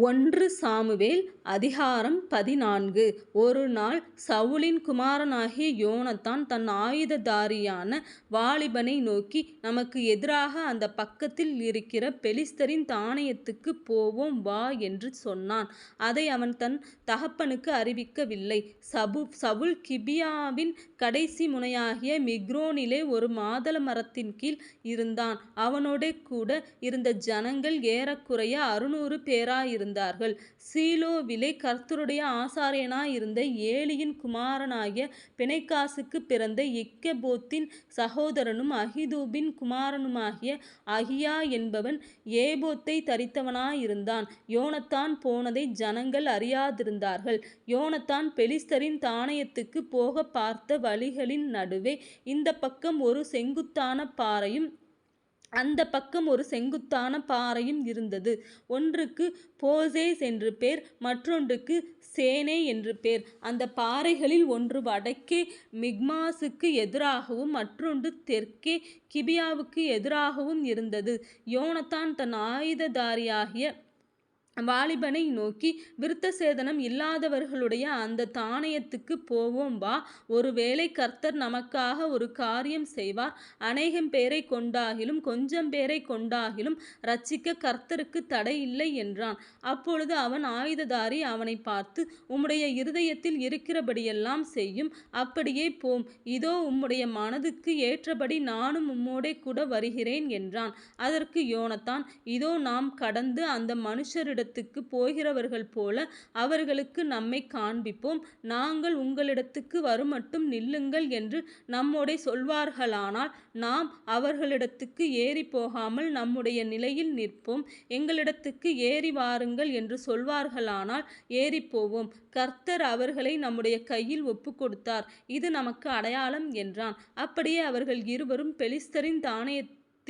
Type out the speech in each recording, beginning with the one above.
ஒன்று சாமுவேல் அதிகாரம் பதினான்கு ஒரு நாள் சவுலின் குமாரனாகிய யோனத்தான் தன் ஆயுததாரியான வாலிபனை நோக்கி நமக்கு எதிராக அந்த பக்கத்தில் இருக்கிற பெலிஸ்தரின் தானியத்துக்குப் போவோம் வா என்று சொன்னான். அதை அவன் தன் தகப்பனுக்கு அறிவிக்கவில்லை. சபு சவுல் கிபியாவின் கடைசி முனையாகிய மிக்ரோனிலே ஒரு மாதள மரத்தின் கீழ் இருந்தான். அவனோடே கூட இருந்த ஜனங்கள் ஏறக்குறைய அறுநூறு பேராயிருந்தார்கள். சீலோவிலே கர்த்தருடைய ஆசாரியனாயிருந்த ஏலியின் குமாரனாகிய பிணைக்காசுக்கு பிறந்த எக்கபோத்தின் சகோதரனும் அகிதூபின் குமாரனுமாகிய அகியா என்பவன் ஏபோத்தை தரித்தவனாயிருந்தான். யோனத்தான் போனதை ஜனங்கள் அறியாதிருந்தார்கள். யோனத்தான் பெலிஸ்தரின் தானயத்துக்கு போக பார்த்த வழிகளின் நடுவே இந்த பக்கம் ஒரு செங்குத்தான பாறையும் அந்த பக்கம் ஒரு செங்குத்தான பாறையும் இருந்தது. ஒன்றுக்கு போசேஸ் என்று பேர் மற்றொன்றுக்கு சேனே என்று பேர். அந்த பாறைகளில் ஒன்று வடக்கே மிக்மாஸுக்கு எதிராகவும் மற்றொன்று தெற்கே கிபியாவுக்கு எதிராகவும் இருந்தது. யோனத்தான் தன் ஆயுததாரியாகிய வாலிபனை நோக்கி விருத்தசேதனம் இல்லாதவர்களுடைய அந்த தானியத்துக்குப் போவோம் வா. ஒருவேளை கர்த்தர் நமக்காக ஒரு காரியம் செய்வார். அநேகம் பேரைக் கொண்டாகிலும் கொஞ்சம் பேரைக் கொண்டாகிலும் ரட்சிக்க கர்த்தருக்குத் தடை இல்லை என்றான். அப்பொழுது அவன் ஆயுததாரி அவனை பார்த்து உம்முடைய இருதயத்தில் இருக்கிறபடியெல்லாம் செய்யும். அப்படியே போம். இதோ உம்முடைய மனதுக்கு ஏற்றபடி நானும் உம்மோடே கூட வருகிறேன் என்றான். அதற்கு யோனத்தான் இதோ நாம் கடந்து அந்த போகிறவர்கள் போல அவர்களுக்கு நம்மை காண்பிப்போம். நாங்கள் உங்களிடத்துக்கு வருமட்டும் நில்லுங்கள் என்று நம்முடைய சொல்வார்களானால் நாம் அவர்களிடத்துக்கு ஏறிப்போகாமல் நம்முடைய நிலையில் நிற்போம். எங்களிடத்துக்கு ஏறி வாருங்கள் என்று சொல்வார்களானால் ஏறிப்போவோம். கர்த்தர் அவர்களை நம்முடைய கையில் ஒப்புக்கொடுத்தார். இது நமக்கு அடையாளம் என்றான். அப்படியே அவர்கள் இருவரும் பெலிஸ்தரின்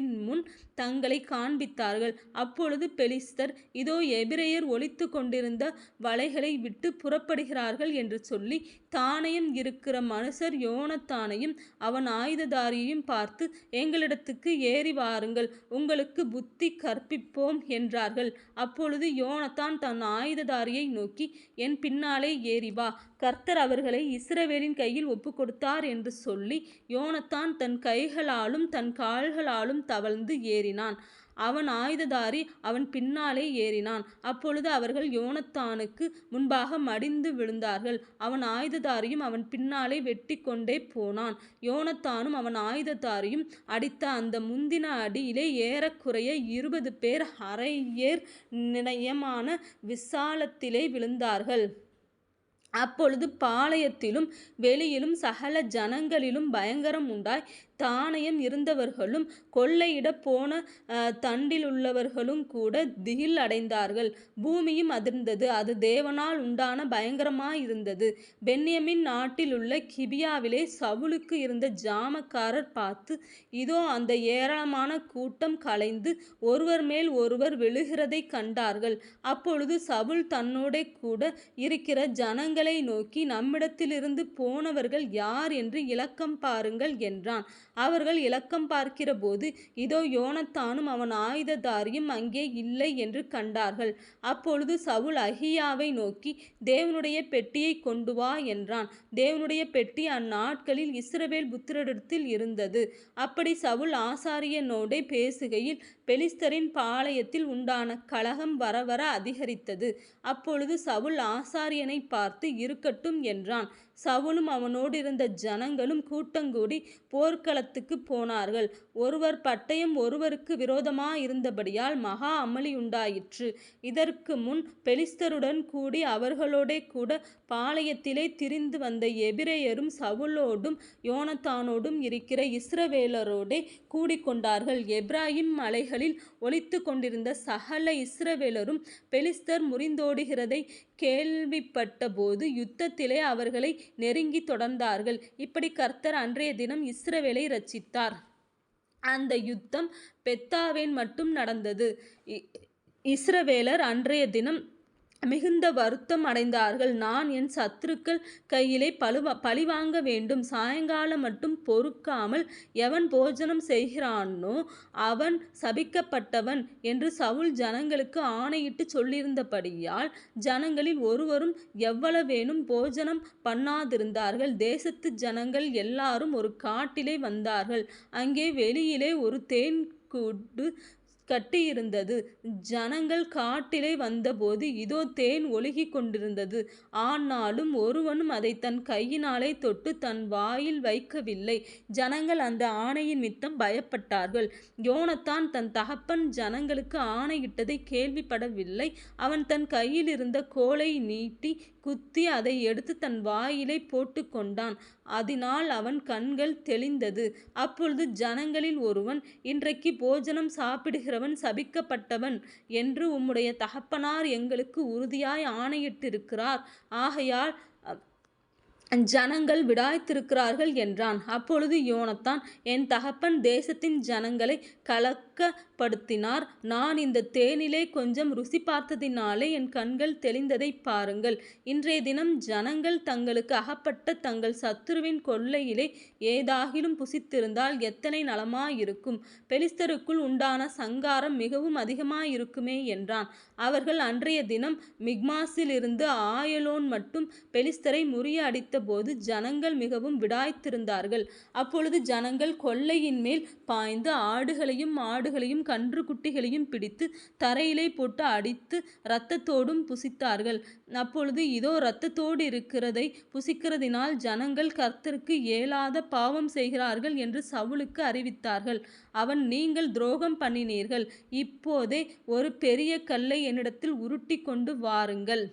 முன் தங்களை காண்பித்தார்கள். அப்பொழுது பெலிஸ்தர் இதோ எபிரேயர் ஒழித்து கொண்டிருந்த வலைகளை விட்டு புறப்படுகிறார்கள் என்று சொல்லி தானையும் இருக்கிற மனுஷர் யோனத்தானையும் அவன் ஆயுததாரியையும் பார்த்து எங்களிடத்துக்கு ஏறி வாருங்கள் உங்களுக்கு புத்தி கற்பிப்போம் என்றார்கள். அப்பொழுது யோனத்தான் தன் ஆயுததாரியை நோக்கி என் பின்னாலே ஏறி வா. கர்த்தர் அவர்களை இஸ்ரவேலின் கையில் ஒப்புக்கொடுத்தார் என்று சொல்லி யோனத்தான் தன் கைகளாலும் தன் கால்களாலும் தவழ்ந்து ஏறினான். அவன் ஆயுததாரி அவன் பின்னாலே ஏறினான். அப்பொழுது அவர்கள் யோனத்தானுக்கு முன்பாக மடிந்து விழுந்தார்கள். அவன் ஆயுததாரியும் அவன் பின்னாலே வெட்டிக்கொண்டே போனான். யோனத்தானும் அவன் ஆயுததாரியும் அடித்த அந்த முந்தின அடியிலே ஏறக்குறைய இருபது பேர் அரையேர் நிலையமான விசாலத்திலே விழுந்தார்கள். அப்பொழுது பாளையத்திலும் வெளியிலும் சகல ஜனங்களிலும் பயங்கரம் உண்டாய் தானயம் இருந்தவர்களும் கொள்ளையிடப் போன தண்டிலுள்ளவர்களுங்கூடத் திகில் அடைந்தார்கள். பூமியும் அதிர்ந்தது அது தேவனால் உண்டான பயங்கரமாயிருந்தது. நாட்டில் நாட்டிலுள்ள கிபியாவிலே சவுலுக்கு இருந்த ஜாமக்காரர் பார்த்து இதோ அந்த ஏராளமான கூட்டம் கலைந்து ஒருவர் மேல் ஒருவர் விழுகிறதை கண்டார்கள். அப்பொழுது சவுல் தன்னோடே கூட இருக்கிற ஜனங்கள் நோக்கி நம்மிடத்திலிருந்து போனவர்கள் யார் என்று இலக்கம் பாருங்கள் என்றான். அவர்கள் இலக்கம் பார்க்கிறபோது இதோ யோனத்தானும் அவன் ஆயுததாரியும் அங்கே இல்லை என்று கண்டார்கள். அப்பொழுது சவுல் அகியாவை நோக்கி தேவனுடைய பெட்டியைக் கொண்டு வா என்றான். தேவனுடைய பெட்டி அந்நாட்களில் இஸ்ரவேல் புத்திரடத்தில் இருந்தது. அப்படி சவுல் ஆசாரியனோடே பேசுகையில் பெலிஸ்தரின் பாளையத்தில் உண்டான கலகம் வரவர அதிகரித்தது. அப்பொழுது சவுல் ஆசாரியனை பார்த்து இருக்கட்டும் என்றான். சவுலும் அவனோடிருந்த ஜனங்களும் கூட்டங்கூடி போர்க்களத்துக்குப் போனார்கள். ஒருவர் பட்டயம் ஒருவருக்கு விரோதமாயிருந்தபடியால் மகா அமளி உண்டாயிற்று இதற்கு முன் பெலிஸ்தருடன் கூடி அவர்களோடே கூட பாளையத்திலே திரிந்து வந்த எபிரேயரும் சவுலோடும் யோனத்தானோடும் இருக்கிற இஸ்ரவேலரோடே கூடிக்கொண்டார்கள். எப்ராஹிம் மலைகளில் ஒழித்து கொண்டிருந்த சகல இஸ்ரவேலரும் பெலிஸ்தர் முறிந்தோடுகிறதைக் கேள்விப்பட்டபோது யுத்தத்திலே அவர்களை நெருங்கித் தொடர்ந்தார்கள். இப்படி கர்த்தர் அன்றைய தினம் இஸ்ரவேலை ரச்சித்தார் அந்த யுத்தம் பெத்தாவேன் மட்டும் நடந்தது. இஸ்ரவேலர் அன்றையதினம் மிகுந்த வருத்தம் அடைந்தார்கள். நான் என் சத்துருக்கள் கையிலே பழுவ பழிவாங்க வேண்டும். சாயங்காலம் மட்டும் பொறுக்காமல் எவன் போஜனம் செய்கிறானோ அவன் சபிக்கப்பட்டவன் என்று சவுல் ஜனங்களுக்கு ஆணையிட்டு சொல்லியிருந்தபடியால் ஜனங்களில் ஒருவரும் எவ்வளவேனும் போஜனம் பண்ணாதிருந்தார்கள். தேசத்து ஜனங்கள் எல்லாரும் ஒரு காட்டிலே வந்தார்கள். அங்கே வெளியிலே ஒரு தேன் கூடு கட்டியிருந்தது. ஜனங்கள் காட்டிலே வந்தபோது இதோ தேன் ஒழுகிக் கொண்டிருந்தது. ஆனாலும் ஒருவனும் அதை தன் கையினாலே தொட்டு தன் வாயில் வைக்கவில்லை. ஜனங்கள் அந்த ஆணையின் மித்தம் பயப்பட்டார்கள். யோனத்தான் தன் தகப்பன் ஜனங்களுக்கு ஆணையிட்டதை கேள்விப்படவில்லை. அவன் தன் கையில் இருந்த கோலை நீட்டி குத்தி அதை எடுத்து தன் வாயிலை போட்டு கொண்டான். அதனால் அவன் கண்கள் தெளிந்தது. அப்பொழுது ஜனங்களில் ஒருவன் இன்றைக்கு போஜனம் சாப்பிடுகிறவன் சபிக்கப்பட்டவன் என்று உம்முடைய தகப்பனார் எங்களுக்கு உறுதியாய் ஆணையிட்டிருக்கிறார். ஆகையால் ஜனங்கள் விடாய்த்திருக்கிறார்கள் என்றான். அப்பொழுது யோனத்தான் என் தகப்பன் தேசத்தின் ஜனங்களை கலக்கப்படுத்தினார். நான் இந்த தேனிலே கொஞ்சம் ருசி பார்த்ததினாலே என் கண்கள் தெளிந்ததை பாருங்கள். இன்றைய தினம் ஜனங்கள் தங்களுக்கு அகப்பட்ட தங்கள் சத்துருவின் கொள்ளையிலே ஏதாகிலும் புசித்திருந்தால் எத்தனை நலமாயிருக்கும்? பெலிஸ்தருக்குள் உண்டான சங்காரம் மிகவும் அதிகமாயிருக்குமே என்றான். அவர்கள் அன்றைய தினம் மிக்மாஸில் இருந்து ஆயலோன் மட்டும் பெலிஸ்தரை முறியடித்த போது ஜனங்கள் மிகவும் விடாய்த்திருந்தார்கள். அப்பொழுது ஜனங்கள் கொள்ளையின் மேல் பாய்ந்து ஆடுகளையும் மாடுகளையும் கன்று குட்டிகளையும் பிடித்து தரையிலே போட்டு அடித்து இரத்தத்தோடும் புசித்தார்கள். அப்பொழுது இதோ இரத்தத்தோடு இருக்கிறதை புசிக்கிறதினால் ஜனங்கள் கர்த்தருக்கு இயலாத பாவம் செய்கிறார்கள் என்று சவுலுக்கு அறிவித்தார்கள். அவன் நீங்கள் துரோகம் பண்ணினீர்கள். இப்போதே ஒரு பெரிய கல்லை என்னிடத்தில் உருட்டி கொண்டு வாருங்கள்.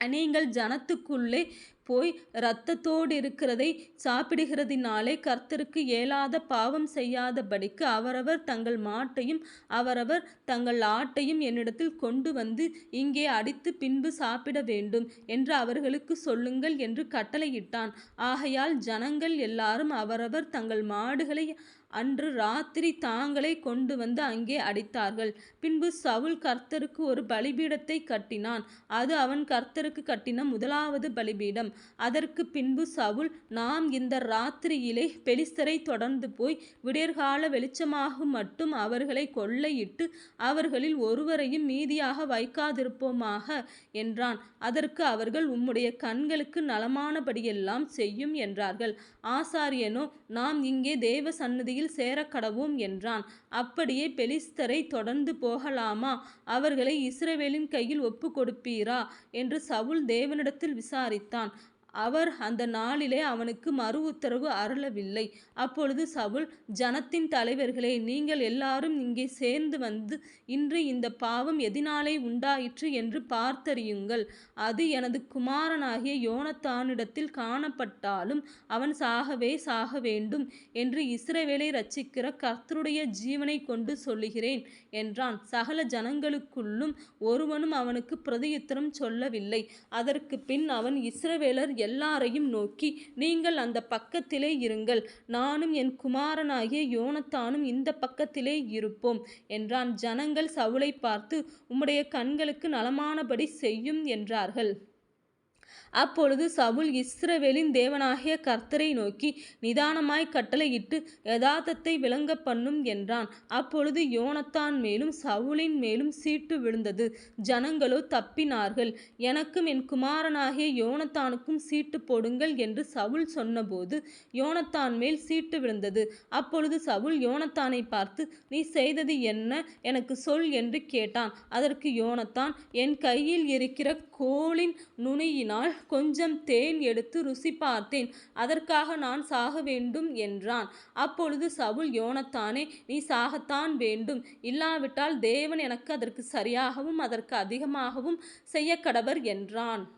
நீங்கள் ஜனத்துக்குள்ளே போய் இரத்தத்தோடிருக்கிறதை சாப்பிடுகிறதினாலே கர்த்தருக்கு இயலாத பாவம் செய்யாதபடிக்கு அவரவர் தங்கள் மாட்டையும் அவரவர் தங்கள் ஆட்டையும் என்னிடத்தில் கொண்டு வந்து இங்கே அடித்து பின்பு சாப்பிட வேண்டும் என்று அவர்களுக்கு சொல்லுங்கள் என்று கட்டளையிட்டான். ஆகையால் ஜனங்கள் எல்லாரும் அவரவர் தங்கள் மாடுகளை அன்று ராத்திரி தாங்களே கொண்டு வந்து அங்கே அடித்தார்கள். பின்பு சவுல் கர்த்தருக்கு ஒரு பலிபீடத்தை கட்டினான். அது அவன் கர்த்தருக்கு கட்டின முதலாவது பலிபீடம். அதற்கு பின்பு சவுல் நாம் இந்த ராத்திரியிலே பெலிஸ்தரை தொடர்ந்து போய் விடியற்கால வெளிச்சமாக மட்டும் அவர்களை கொள்ளையிட்டு அவர்களில் ஒருவரையும் மீதியாக வைக்காதிருப்போமாக என்றான். அதற்கு அவர்கள் உம்முடைய கண்களுக்கு நலமானபடியெல்லாம் செய்யும் என்றார்கள். ஆசாரியனோ நாம் இங்கே தேவ சன்னதியில் சேர சேரக்கடவும் என்றான். அப்படியே பெலிஸ்தரை தொடர்ந்து போகலாமா? அவர்களை இஸ்ரவேலின் கையில் ஒப்பு கொடுப்பீரா என்று சவுல் தேவனிடத்தில் விசாரித்தான். அவர் அந்த நாளிலே அவனுக்கு மறு உத்தரவு அருளவில்லை. அப்பொழுது சவுல் ஜனத்தின் தலைவர்களே நீங்கள் எல்லாரும் இங்கே சேர்ந்து வந்து இன்று இந்த பாவம் எதினாலே உண்டாயிற்று என்று பார்த்தறியுங்கள். அது எனது குமாரனாகிய யோனத்தானிடத்தில் காணப்பட்டாலும் அவன் சாகவே சாக வேண்டும் என்று இஸ்ரவேலை ரட்சிக்கிற கர்த்தருடைய ஜீவனை கொண்டு சொல்லுகிறேன் என்றான். சகல ஜனங்களுக்குள்ளும் ஒருவனும் அவனுக்கு பிரதியுத்தரம் சொல்லவில்லை. அதற்கு பின் அவன் இஸ்ரவேலர் எல்லாரையும் நோக்கி நீங்கள் அந்த பக்கத்திலே இருங்கள். நானும் என் குமாரனாகிய யோனத்தானும் இந்த பக்கத்திலே இருப்போம் என்றான். ஜனங்கள் சவுளை பார்த்து உம்முடைய கண்களுக்கு நலமானபடி செய்யும் என்றார்கள். அப்பொழுது சவுல் இஸ்ரவேலின் தேவனாகிய கர்த்தரை நோக்கி நிதானமாய் கட்டளையிட்டு யதார்த்தத்தை விளங்க பண்ணும் என்றான். அப்பொழுது யோனத்தான் மேலும் சவுலின் மேலும் சீட்டு விழுந்தது. ஜனங்களோ தப்பினார்கள். எனக்கும் என் குமாரனாகிய யோனத்தானுக்கும் சீட்டு போடுங்கள் என்று சவுல் சொன்னபோது யோனத்தான் மேல் சீட்டு விழுந்தது. அப்பொழுது சவுல் யோனத்தானை பார்த்து நீ செய்தது என்ன? எனக்கு சொல் என்று கேட்டான். அதற்கு யோனத்தான் என் கையில் இருக்கிற கோலின் நுனியினால் கொஞ்சம் தேன் எடுத்து ருசி பார்த்தேன். அதற்காக நான் சாக வேண்டும் என்றான். அப்பொழுது சவுல் யோனத்தானே நீ சாகத்தான் வேண்டும். இல்லாவிட்டால் தேவன் எனக்கு அதற்கு சரியாகவும் அதற்கு அதிகமாகவும் செய்ய கடவர் என்றான்.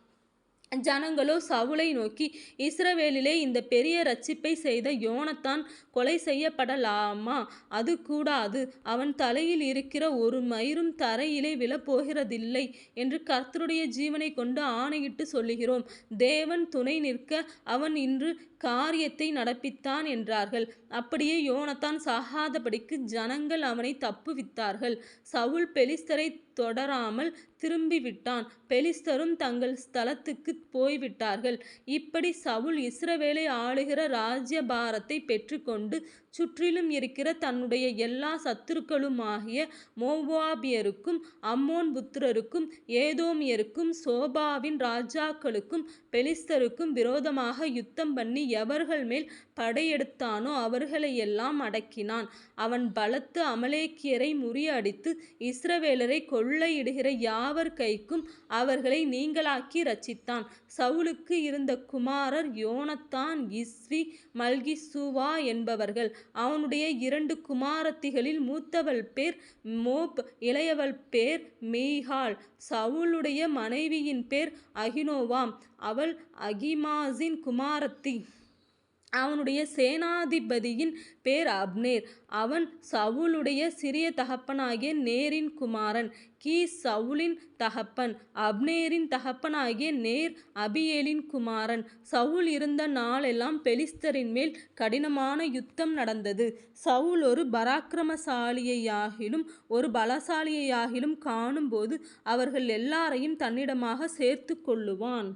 ஜனங்களோ சவுலை நோக்கி இஸ்ரவேலிலே இந்த பெரிய ரட்சிப்பை செய்த யோனத்தான் கொலை செய்யப்படலாமா? அது கூடாது. அவன் தலையில் இருக்கிற ஒரு மயிரும் தரையிலே விழப்போகிறதில்லை என்று கர்த்தருடைய ஜீவனை கொண்டு ஆணையிட்டு சொல்லுகிறோம். தேவன் துணை நிற்க அவன் இன்று காரியத்தை நடப்பித்தான் என்றார்கள். அப்படியே யோனத்தான் சாகாதபடிக்கு ஜனங்கள் அவனை தப்புவித்தார்கள். சவுல் பெலிஸ்தரை தொடராமல் திரும்பிவிட்டான். பெலிஸ்தரும் தங்கள் ஸ்தலத்துக்கு போய்விட்டார்கள். இப்படி சவுல் இஸ்ரவேலை ஆளுகிற ராஜ்யபாரத்தை பெற்றுக்கொண்டு சுற்றிலும் இருக்கிற தன்னுடைய எல்லா சத்துருக்களுமாகிய மோவாபியருக்கும் அம்மோன் புத்திரருக்கும் ஏதோமியருக்கும் சோபாவின் ராஜாக்களுக்கும் பெலிஸ்தருக்கும் விரோதமாக யுத்தம் பண்ணி எவர்கள் மேல் படையெடுத்தானோ அவர்களையெல்லாம் அடக்கினான். அவன் பலத்து அமலேக்கியரை முறியடித்து இஸ்ரவேலரை கொள்ளையிடுகிற யார் யாவர் கைக்கும் அவர்களை நீங்களாக்கி ரச்சித்தான் சவுலுக்கு இருந்த குமாரர் யோனத்தான் இஸ்வி மல்கிசுவா என்பவர்கள். அவனுடைய இரண்டு குமாரத்திகளில் மூத்தவள் பேர் மோப் இளையவள் பேர் மீகாள். சவுளுடைய மனைவியின் பேர் அகினோவாம். அவள் அகிமாசின் குமாரத்தி. அவனுடைய சேனாதிபதியின் பேர் அப்னேர். அவன் சவுலுடைய சிறிய தகப்பனாகிய நேரின் குமாரன் கீ சவுலின் தகப்பன் அப்னேரின் தகப்பனாகிய நேர் அபியேலின் குமாரன். சவுல் இருந்த நாளெல்லாம் பெலிஸ்தரின் மேல் கடினமான யுத்தம் நடந்தது. சவுல் ஒரு பராக்கிரமசாலியையாகிலும் ஒரு பலசாலியையாகிலும் காணும்போது அவர்கள் எல்லாரையும் தன்னிடமாக சேர்த்து கொள்ளுவான்.